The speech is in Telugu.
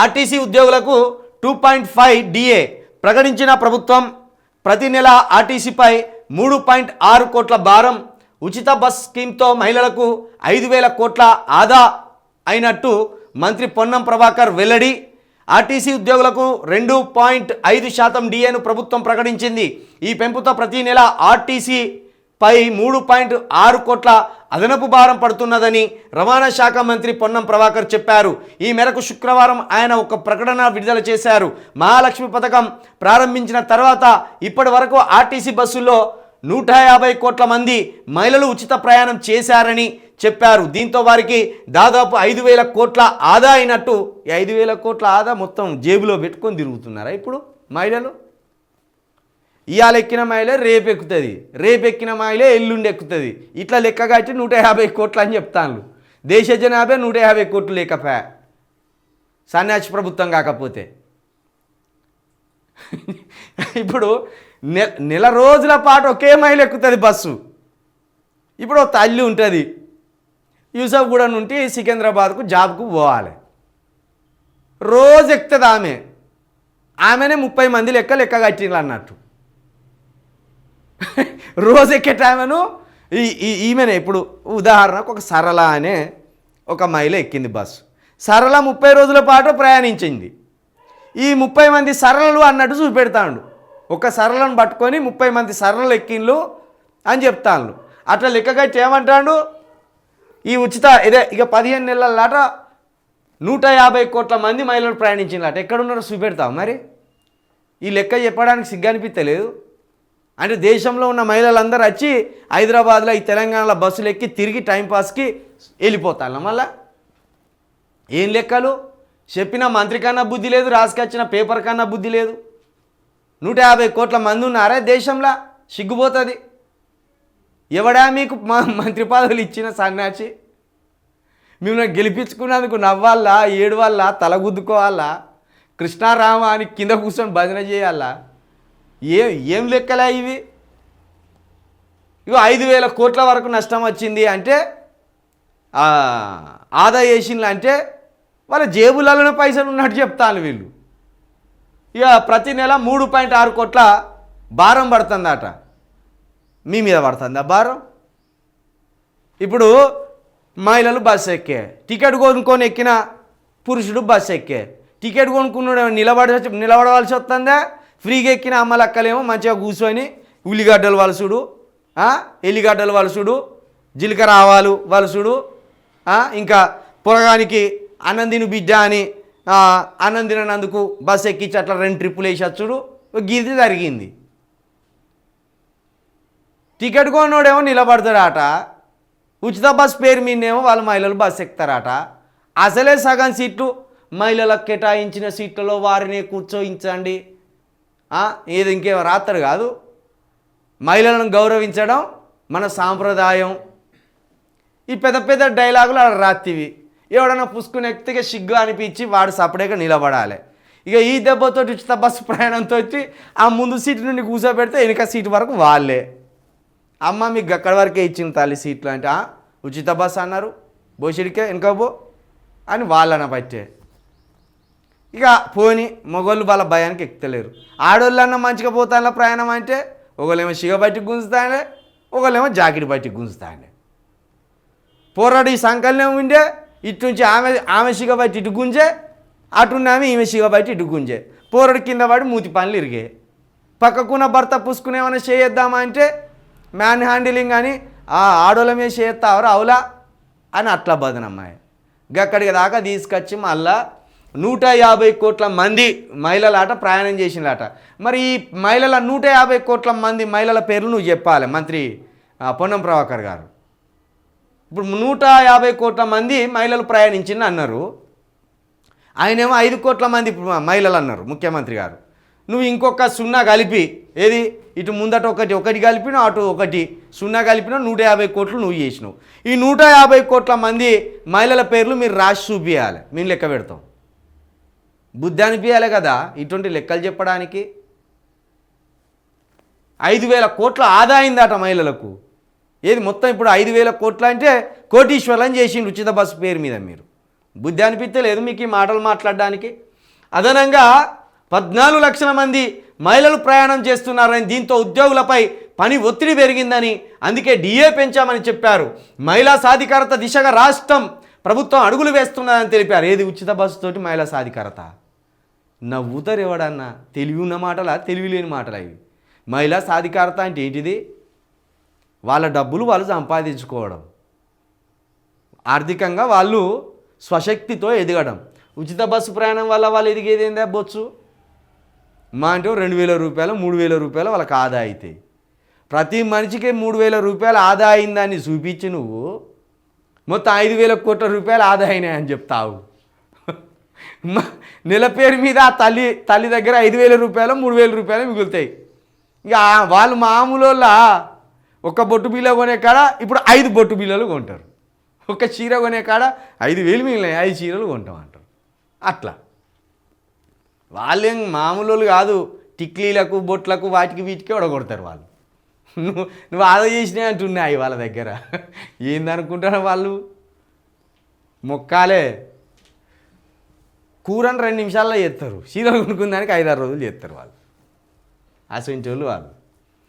ఆర్టీసీ ఉద్యోగులకు టూ పాయింట్ ఫైవ్ డిఏ ప్రకటించిన ప్రభుత్వం ప్రతి నెల ఆర్టీసీపై మూడు పాయింట్ ఆరు కోట్ల భారం ఉచిత బస్ స్కీమ్తో మహిళలకు ఐదు వేల కోట్ల ఆదా అయినట్టు మంత్రి పొన్నం ప్రభాకర్ వెల్లడి. ఆర్టీసీ ఉద్యోగులకు రెండు పాయింట్ ఐదు శాతం డిఏను ప్రభుత్వం ప్రకటించింది. ఈ పెంపుతో ప్రతి నెల ఆర్టీసీ పై మూడు పాయింట్ ఆరు కోట్ల అదనపు భారం పడుతున్నదని రవాణా శాఖ మంత్రి పొన్నం ప్రభాకర్ చెప్పారు. ఈ మేరకు శుక్రవారం ఆయన ఒక ప్రకటన విడుదల చేశారు. మహాలక్ష్మి పథకం ప్రారంభించిన తర్వాత ఇప్పటి వరకు ఆర్టీసీ బస్సుల్లో నూట యాభై కోట్ల మంది మహిళలు ఉచిత ప్రయాణం చేశారని చెప్పారు. దీంతో వారికి దాదాపు ఐదు వేల కోట్ల ఆదా అయినట్టు ఐదు వేల కోట్ల ఆదా మొత్తం జేబులో పెట్టుకొని తిరుగుతున్నారా ఇప్పుడు మహిళలు? ఇవాళ ఎక్కిన మైలే రేపు ఎక్కుతుంది రేపు ఎక్కిన మైలే ఎల్లుండి ఎక్కుతుంది ఇట్లా లెక్క కట్టి నూట యాభై కోట్లు అని చెప్తాను దేశ జనాభా నూట యాభై కోట్లు లేకపా సన్యాసి ప్రభుత్వం కాకపోతే. ఇప్పుడు నె నెల రోజుల పాటు ఒకే మైలు ఎక్కుతుంది బస్సు. ఇప్పుడు ఒక తల్లి ఉంటుంది. యూసఫ్గూడ నుండి సికింద్రాబాద్కు జాబ్కు పోవాలి. రోజు ఎక్కుతుంది ఆమె. ఆమెనే ముప్పై మంది లెక్క లెక్క కట్టిండ్రు అన్నట్టు రోజు ఎక్కే టైంను ఈ ఈ- ఈమెనే. ఇప్పుడు ఉదాహరణకు ఒక సరళ అనే ఒక మహిళ ఎక్కింది బస్సు. సరళ ముప్పై రోజుల పాటు ప్రయాణించింది. ఈ ముప్పై మంది సరళలు అన్నట్టు చూపెడతాడు. ఒక సరళను పట్టుకొని ముప్పై మంది సరళలు ఎక్కిండ్లు అని చెప్తాను అట్లా లెక్కగట్టి ఏమంటాడు? ఈ ఉచిత ఇదే ఇక పదిహేను నెలల లాట నూట యాభై కోట్ల మంది మహిళలు ప్రయాణించినలాట. ఎక్కడున్నారో చూపెడతావు మరి? ఈ లెక్క చెప్పడానికి సిగ్గు అనిపించలేదు అంటే దేశంలో ఉన్న మహిళలందరూ వచ్చి హైదరాబాద్లో ఈ తెలంగాణలో బస్సులు ఎక్కి తిరిగి టైంపాస్కి వెళ్ళిపోతాను మళ్ళా ఏం లెక్కలు? చెప్పిన మంత్రి కన్నా బుద్ధి లేదు రాసుకొచ్చిన పేపర్ కన్నా బుద్ధి లేదు. నూట యాభై కోట్ల మంది ఉన్నారే దేశంలో సిగ్గుపోతుంది. ఎవడా మీకు మా మంత్రి పదవులు ఇచ్చిన సన్యాసి మిమ్మల్ని గెలిపించుకున్నందుకు నవ్వాలా ఏడవాలా తలగుద్దుకోవాలా? కృష్ణారామ అని కింద కూర్చొని భజన చేయాలా? ఏ ఏం లెక్కలే ఇవి? ఇగో ఐదు వేల కోట్ల వరకు నష్టం వచ్చింది అంటే ఆదా చేసిండ్లు అంటే వాళ్ళ జేబులలోనే పైసలు ఉన్నట్టు చెప్తాను వీళ్ళు. ఇక ప్రతి నెల మూడు పాయింట్ ఆరు కోట్ల భారం పడుతుందట. మీ మీద పడుతుందా భారం? ఇప్పుడు మహిళలు బస్సు ఎక్కే. టికెట్ కొనుక్కొని ఎక్కిన పురుషుడు బస్సు ఎక్కే. టికెట్ కొనుక్కున్నాడు నిలబడ నిలబడవలసి వస్తుందా? ఫ్రీగా ఎక్కిన అమ్మలక్కలేమో మంచిగా కూర్చొని ఉల్లిగడ్డలు వలసుడు ఎల్లిగడ్డలు వలసుడు జీలకర్ర ఆవాలు వలసుడు ఇంకా పొరగానికి అన్నం బిడ్డ అని అన్నందినందుకు బస్ బస్సు ఎక్కించి అట్లా రెండు ట్రిప్పులు వేసి వచ్చుడు. గిది జరిగింది. టికెట్ కొన్నోడేమో నిలబడతాడట. ఉచిత బస్ పేరు మీదేమో వాళ్ళు మహిళలు బస్ ఎక్కుతారట. అసలే సగం సీట్లు మహిళలకు కేటాయించిన సీట్లలో వారిని కూర్చోయించండి. ఏది ఇంకేం రాత్రి కాదు. మహిళలను గౌరవించడం మన సాంప్రదాయం. ఈ పెద్ద పెద్ద డైలాగులు అక్కడ రాత్తివి ఎవడన్నా పుసుకుని ఎక్కితే సిగ్గు అనిపించి వాడు సపరేట్గా నిలబడాలి. ఇక ఈ దెబ్బతో ఉచిత బస్సు ప్రయాణంతో వచ్చి ఆ ముందు సీటు నుండి కూర్చోబెడితే వెనుక సీటు వరకు వాళ్ళే. అమ్మ మీకు అక్కడి వరకే ఇచ్చిన తల్లి సీట్లు అంటే ఉచిత బస్సు అన్నారు. బోషిడికే వెనుక పో అని వాళ్ళన పట్టే. ఇక పోని మొగోళ్ళు వాళ్ళ భయానికి ఎక్కుతలేరు. ఆడోళ్ళన్నా మంచిగా పోతాన ప్రయాణం అంటే ఒకళ్ళేమో సిగ బయటికి గుంజుతాండే ఒకళ్ళేమో జాకెట్ బయటికి గుంజుతాండే పోరాడు ఈ సంకల్యం ఉండే ఇటు నుంచి ఆమె ఆమె సిగ బయట ఇటు గుంజే అటున్న ఆమె ఈమె సిగ బయట ఇటు గుంజే. పోరడు కింద పడి మూతి పనులు ఇరిగే. పక్కకున్న భర్త పుసుకుని ఏమైనా చేయొద్దామా అంటే మ్యాన్ హ్యాండిలింగ్ అని ఆ ఆడోళ్ళ మీద చేయొత్తావరా అవులా? అని అట్లా బదనమ్మాయి. గక్కడికి దాకా తీసుకొచ్చి మళ్ళా నూట యాభై కోట్ల మంది మహిళలాట ప్రయాణం చేసినలాట మరి ఈ మహిళల నూట యాభై కోట్ల మంది మహిళల పేర్లు నువ్వు చెప్పాలి మంత్రి పొన్నం ప్రభాకర్ గారు. ఇప్పుడు నూట యాభై కోట్ల మంది మహిళలు ప్రయాణించింది అన్నారు. ఆయనేమో ఐదు కోట్ల మంది మహిళలు అన్నారు ముఖ్యమంత్రి గారు. నువ్వు ఇంకొక సున్నా కలిపి ఏది? ఇటు ముందట ఒకటి ఒకటి కలిపిన అటు ఒకటి సున్నా కలిపిన నూట యాభై కోట్లు నువ్వు చేసినావు. ఈ నూట యాభై కోట్ల మంది మహిళల పేర్లు మీరు రాసి చూపించాలి మేము లెక్క పెడతాం. బుద్ధి అనిపించాలి కదా ఇటువంటి లెక్కలు చెప్పడానికి? ఐదు వేల కోట్ల ఆదాయిందట మహిళలకు. ఏది మొత్తం ఇప్పుడు ఐదు వేల కోట్ల అంటే కోటీశ్వర్లని చేసిండు ఉచిత బస్సు పేరు మీద మీరు. బుద్ధి అనిపిస్తే లేదు మీకు ఈ మాటలు మాట్లాడడానికి? అదనంగా పద్నాలుగు లక్షల మంది మహిళలు ప్రయాణం చేస్తున్నారని దీంతో ఉద్యోగులపై పని ఒత్తిడి పెరిగిందని అందుకే డిఏ పెంచామని చెప్పారు. మహిళా సాధికారత దిశగా రాష్ట్రం ప్రభుత్వం అడుగులు వేస్తున్నదని తెలిపారు. ఏది ఉచిత బస్సుతోటి మహిళా సాధికారత? నవ్వుతారు ఎవడన్నా తెలివి ఉన్న మాటలా తెలివి లేని మాటలా ఇవి? మహిళా సాధికారత అంటే ఏంటిది? వాళ్ళ డబ్బులు వాళ్ళు సంపాదించుకోవడం. ఆర్థికంగా వాళ్ళు స్వశక్తితో ఎదగడం. ఉచిత బస్సు ప్రయాణం వల్ల వాళ్ళు ఎదిగేది ఏందా బొచ్చు మా అంటే రెండు వేల రూపాయలు మూడు వేల రూపాయలు వాళ్ళకి ఆదా అవుతాయి ప్రతి మనిషికి మూడు వేల రూపాయలు ఆదా అయిందని చూపించి నువ్వు మొత్తం ఐదు వేల కోట్ల రూపాయలు ఆదా అయినాయని అని చెప్తావు. నెల పేరు మీద ఆ తల్లి తల్లి దగ్గర ఐదు వేల రూపాయలు మూడు వేల రూపాయలు మిగులుతాయి. ఇక వాళ్ళు మామూలు వాళ్ళ ఒక బొట్టు బిల్ల కొనే కాడ ఇప్పుడు ఐదు బొట్టు బిల్లలు కొంటారు. ఒక చీర కొనే కాడ ఐదు వేలు మిగిలినాయి ఐదు చీరలు కొంటాం అంటారు. అట్లా. వాళ్ళేం మామూలు వాళ్ళు కాదు టిక్లీలకు బొట్లకు వాటికి వీటికి ఒడగొడతారు వాళ్ళు? నువ్వు నువ్వు ఆదా చేసినాయి అంటున్నాయి వాళ్ళ దగ్గర. ఏందనుకుంటారు వాళ్ళు? మొక్కాలే. కూరని రెండు నిమిషాల్లో చేస్తారు. చీరలు కొనుక్కున్న దానికి ఐదారు రోజులు చేస్తారు వాళ్ళు. అసలు వాళ్ళు.